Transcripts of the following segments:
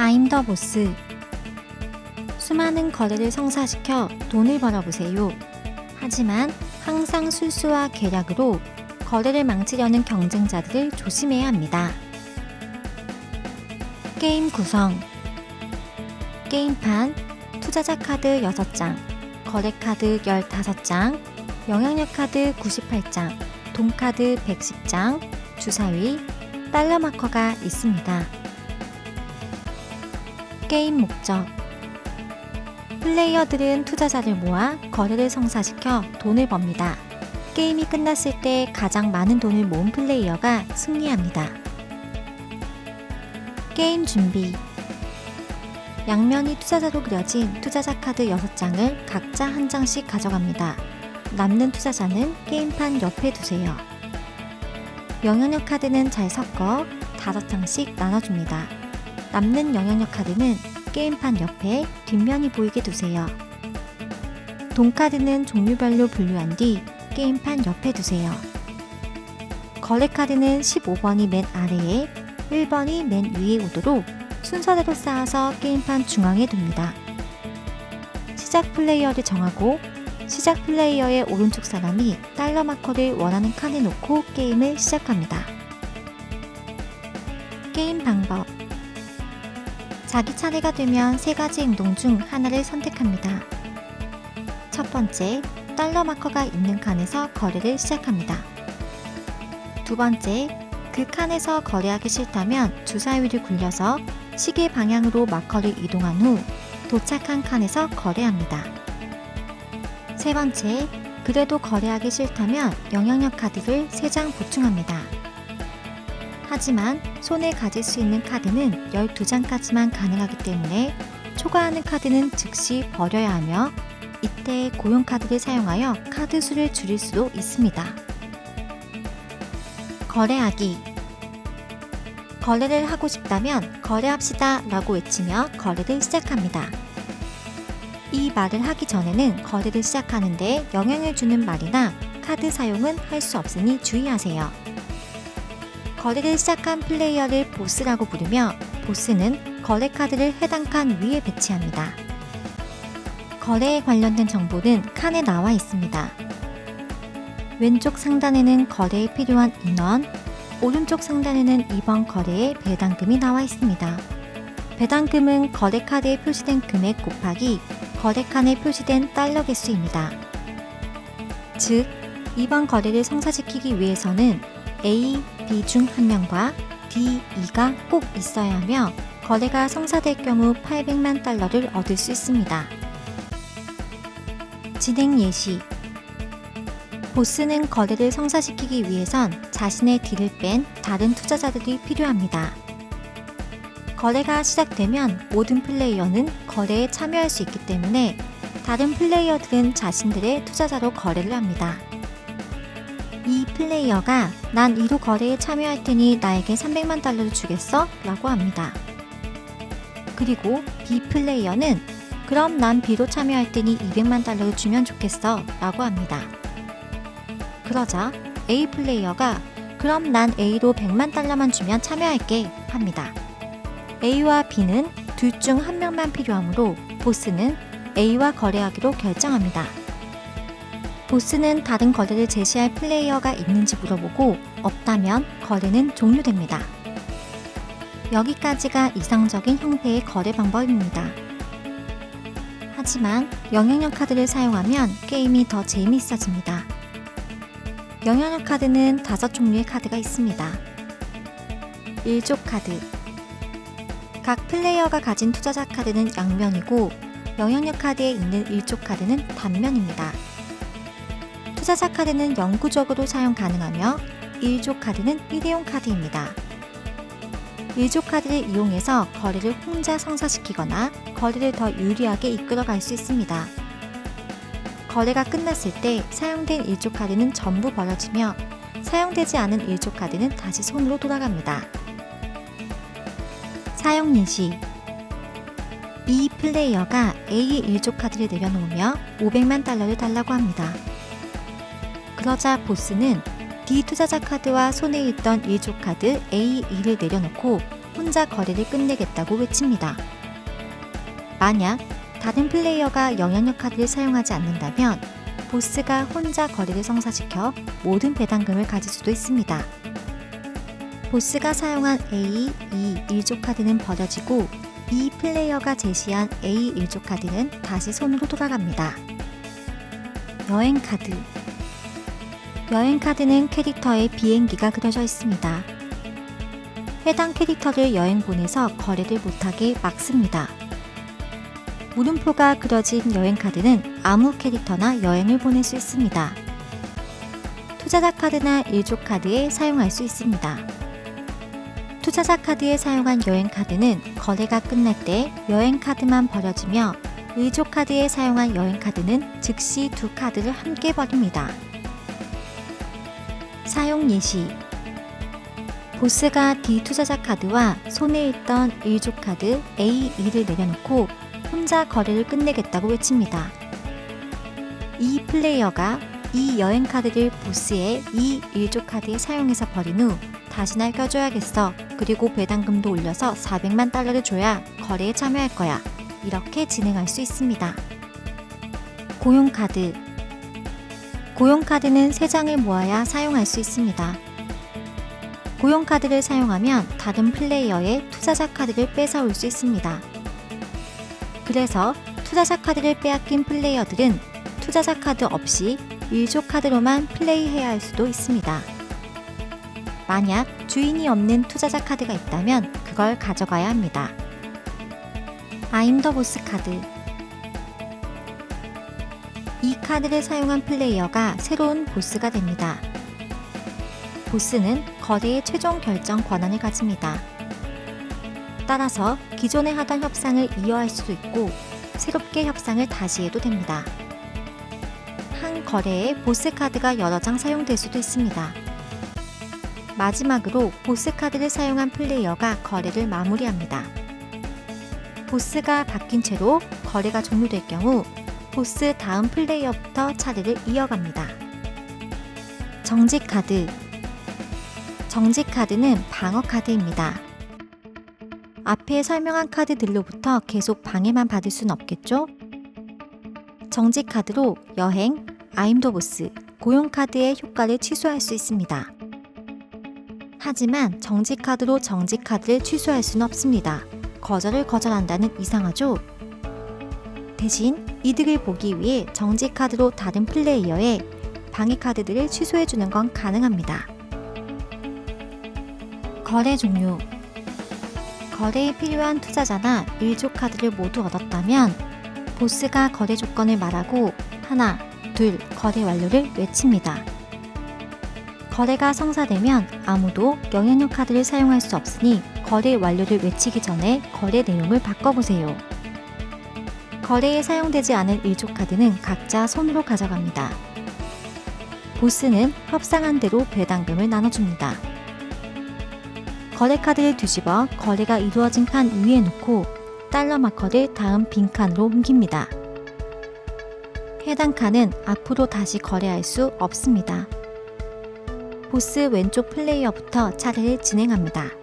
I'm the boss. 수많은 거래를 성사시켜 돈을 벌어보세요. 하지만 항상 술수와 계략으로 거래를 망치려는 경쟁자들을 조심해야 합니다. 게임 구성 게임판 투자자 카드 6장, 거래 카드 15장, 영향력 카드 98장, 돈 카드 110장, 주사위, 달러 마커가 있습니다. 게임 목적 플레이어들은 투자자를 모아 거래를 성사시켜 돈을 법니다. 게임이 끝났을 때 가장 많은 돈을 모은 플레이어가 승리합니다. 게임 준비 양면이 투자자로 그려진 투자자 카드 6장을 각자 한 장씩 가져갑니다. 남는 투자자는 게임판 옆에 두세요. 영향력 카드는 잘 섞어 5장씩 나눠줍니다. 남는 영향력 카드는 게임판 옆에 뒷면이 보이게 두세요. 돈 카드는 종류별로 분류한 뒤 게임판 옆에 두세요. 거래 카드는 15번이 맨 아래에 1번이 맨 위에 오도록 순서대로 쌓아서 게임판 중앙에 둡니다. 시작 플레이어를 정하고 시작 플레이어의 오른쪽 사람이 달러 마커를 원하는 칸에 놓고 게임을 시작합니다. 자기 차례가 되면 세 가지 행동 중 하나를 선택합니다. 첫 번째, 달러 마커가 있는 칸에서 거래를 시작합니다. 두 번째, 그 칸에서 거래하기 싫다면 주사위를 굴려서 시계 방향으로 마커를 이동한 후 도착한 칸에서 거래합니다. 세 번째, 그래도 거래하기 싫다면 영향력 카드를 3장 보충합니다. 하지만 손에 가질 수 있는 카드는 12장까지만 가능하기 때문에 초과하는 카드는 즉시 버려야 하며 이때 고용 카드를 사용하여 카드 수를 줄일 수도 있습니다. 거래하기 거래를 하고 싶다면 거래합시다 라고 외치며 거래를 시작합니다. 이 말을 하기 전에는 거래를 시작하는데 영향을 주는 말이나 카드 사용은 할 수 없으니 주의하세요. 거래를 시작한 플레이어를 보스라고 부르며 보스는 거래 카드를 해당 칸 위에 배치합니다. 거래에 관련된 정보는 칸에 나와 있습니다. 왼쪽 상단에는 거래에 필요한 인원, 오른쪽 상단에는 이번 거래의 배당금이 나와 있습니다. 배당금은 거래 카드에 표시된 금액 곱하기 거래 칸에 표시된 달러 개수입니다. 즉, 이번 거래를 성사시키기 위해서는 A, B 중 한 명과 D, E가 꼭 있어야 하며 거래가 성사될 경우 800만 달러를 얻을 수 있습니다. 진행 예시 보스는 거래를 성사시키기 위해선 자신의 딜을 뺀 다른 투자자들이 필요합니다. 거래가 시작되면 모든 플레이어는 거래에 참여할 수 있기 때문에 다른 플레이어들은 자신들의 투자자로 거래를 합니다. 이 플레이어가 난 이로 거래에 참여할 테니 나에게 300만 달러를 주겠어? 라고 합니다. 그리고 B 플레이어는 그럼 난 B로 참여할 테니 200만 달러를 주면 좋겠어 라고 합니다. 그러자 A 플레이어가 그럼 난 A로 100만 달러만 주면 참여할게 합니다. A와 B는 둘 중 한 명만 필요하므로 보스는 A와 거래하기로 결정합니다. 보스는 다른 거래를 제시할 플레이어가 있는지 물어보고 없다면 거래는 종료됩니다. 여기까지가 이상적인 형태의 거래 방법입니다. 하지만 영향력 카드를 사용하면 게임이 더 재미있어집니다. 영향력 카드는 다섯 종류의 카드가 있습니다. 일족 카드 각 플레이어가 가진 투자자 카드는 양면이고 영향력 카드에 있는 일족 카드는 단면입니다. 투자자 카드는 영구적으로 사용 가능하며 일족 카드는 일회용 카드입니다. 일족 카드를 이용해서 거래를 혼자 성사시키거나 거래를 더 유리하게 이끌어갈 수 있습니다. 거래가 끝났을 때 사용된 일족 카드는 전부 버려지며 사용되지 않은 일족 카드는 다시 손으로 돌아갑니다. 사용 예시 이 플레이어가 A 일족 카드를 내려놓으며 500만 달러를 달라고 합니다. 그러자 보스는 D 투자자 카드와 손에 있던 일족 카드 A2를 내려놓고 혼자 거래를 끝내겠다고 외칩니다. 만약 다른 플레이어가 영향력 카드를 사용하지 않는다면 보스가 혼자 거래를 성사시켜 모든 배당금을 가질 수도 있습니다. 보스가 사용한 A, E 1조 카드는 버려지고 B 플레이어가 제시한 A 1조 카드는 다시 손으로 돌아갑니다. 여행 카드 여행 카드는 캐릭터의 비행기가 그려져 있습니다. 해당 캐릭터를 여행 보내서 거래를 못하게 막습니다. 물음표가 그려진 여행 카드는 아무 캐릭터나 여행을 보낼 수 있습니다. 투자자 카드나 일조 카드에 사용할 수 있습니다. 투자자 카드에 사용한 여행 카드는 거래가 끝날 때 여행 카드만 버려지며 일조 카드에 사용한 여행 카드는 즉시 두 카드를 함께 버립니다. 사용 예시 보스가 D 투자자 카드와 손에 있던 1조 카드 A2를 내려놓고 혼자 거래를 끝내겠다고 외칩니다. 이 플레이어가 이 여행 카드를 보스의 이 1조 카드에 사용해서 버린 후 다시 날 껴줘야겠어. 그리고 배당금도 올려서 400만 달러를 줘야 거래에 참여할 거야. 이렇게 진행할 수 있습니다. 고용 카드 고용 카드는 3장을 모아야 사용할 수 있습니다. 고용 카드를 사용하면 다른 플레이어의 투자자 카드를 뺏어올 수 있습니다. 그래서 투자자 카드를 빼앗긴 플레이어들은 투자자 카드 없이 일조 카드로만 플레이해야 할 수도 있습니다. 만약 주인이 없는 투자자 카드가 있다면 그걸 가져가야 합니다. 아임더 보스 카드 이 카드를 사용한 플레이어가 새로운 보스가 됩니다. 보스는 거래의 최종 결정 권한을 가집니다. 따라서 기존에 하던 협상을 이어할 수도 있고 새롭게 협상을 다시 해도 됩니다. 한 거래에 보스 카드가 여러 장 사용될 수도 있습니다. 마지막으로 보스 카드를 사용한 플레이어가 거래를 마무리합니다. 보스가 바뀐 채로 거래가 종료될 경우 보스 다음 플레이어부터 차례를 이어갑니다. 정직 카드 정직 카드는 방어 카드입니다. 앞에 설명한 카드들로부터 계속 방해만 받을 순 없겠죠? 정직 카드로 여행, 아임도 보스, 고용 카드의 효과를 취소할 수 있습니다. 하지만 정직 카드로 정직 카드를 취소할 수는 없습니다. 거절을 거절한다는 이상하죠? 대신 이득을 보기 위해 정직 카드로 다른 플레이어의 방해 카드들을 취소해 주는 건 가능합니다. 거래 종료 거래에 필요한 투자자나 일조 카드를 모두 얻었다면 보스가 거래 조건을 말하고 하나, 둘 거래 완료를 외칩니다. 거래가 성사되면 아무도 영향력 카드를 사용할 수 없으니 거래 완료를 외치기 전에 거래 내용을 바꿔보세요. 거래에 사용되지 않은 일조 카드는 각자 손으로 가져갑니다. 보스는 협상한 대로 배당금을 나눠줍니다. 거래 카드를 뒤집어 거래가 이루어진 칸 위에 놓고 달러 마커를 다음 빈 칸으로 옮깁니다. 해당 칸은 앞으로 다시 거래할 수 없습니다. 보스 왼쪽 플레이어부터 차례를 진행합니다.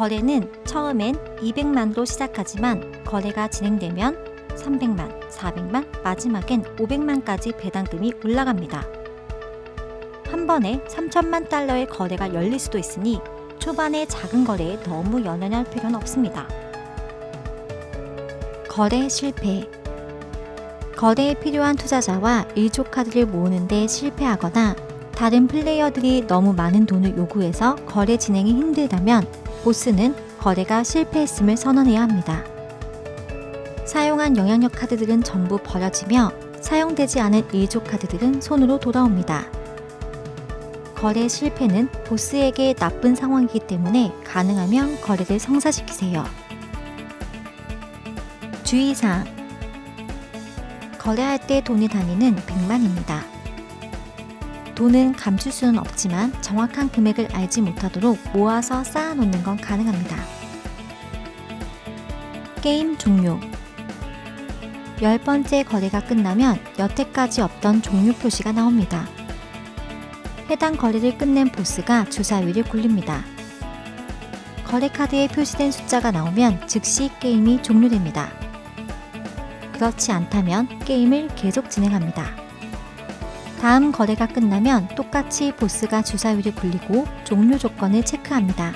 거래는 처음엔 200만으로 시작하지만 거래가 진행되면 300만, 400만, 마지막엔 500만까지 배당금이 올라갑니다. 한 번에 3천만 달러의 거래가 열릴 수도 있으니 초반에 작은 거래에 너무 연연할 필요는 없습니다. 거래 실패 거래에 필요한 투자자와 일조 카드를 모으는데 실패하거나 다른 플레이어들이 너무 많은 돈을 요구해서 거래 진행이 힘들다면 보스는 거래가 실패했음을 선언해야 합니다. 사용한 영향력 카드들은 전부 버려지며 사용되지 않은 일조 카드들은 손으로 돌아옵니다. 거래 실패는 보스에게 나쁜 상황이기 때문에 가능하면 거래를 성사시키세요. 주의사항 거래할 때 돈의 단위는 100만입니다. 돈은 감출 수는 없지만 정확한 금액을 알지 못하도록 모아서 쌓아놓는 건 가능합니다. 게임 종료 열 번째 거래가 끝나면 여태까지 없던 종료 표시가 나옵니다. 해당 거래를 끝낸 보스가 주사위를 굴립니다. 거래 카드에 표시된 숫자가 나오면 즉시 게임이 종료됩니다. 그렇지 않다면 게임을 계속 진행합니다. 다음 거래가 끝나면 똑같이 보스가 주사위를 굴리고 종료 조건을 체크합니다.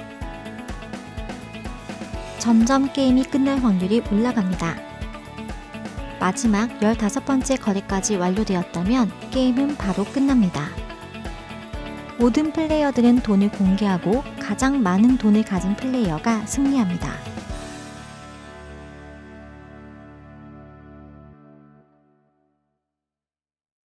점점 게임이 끝날 확률이 올라갑니다. 마지막 15번째 거래까지 완료되었다면 게임은 바로 끝납니다. 모든 플레이어들은 돈을 공개하고 가장 많은 돈을 가진 플레이어가 승리합니다.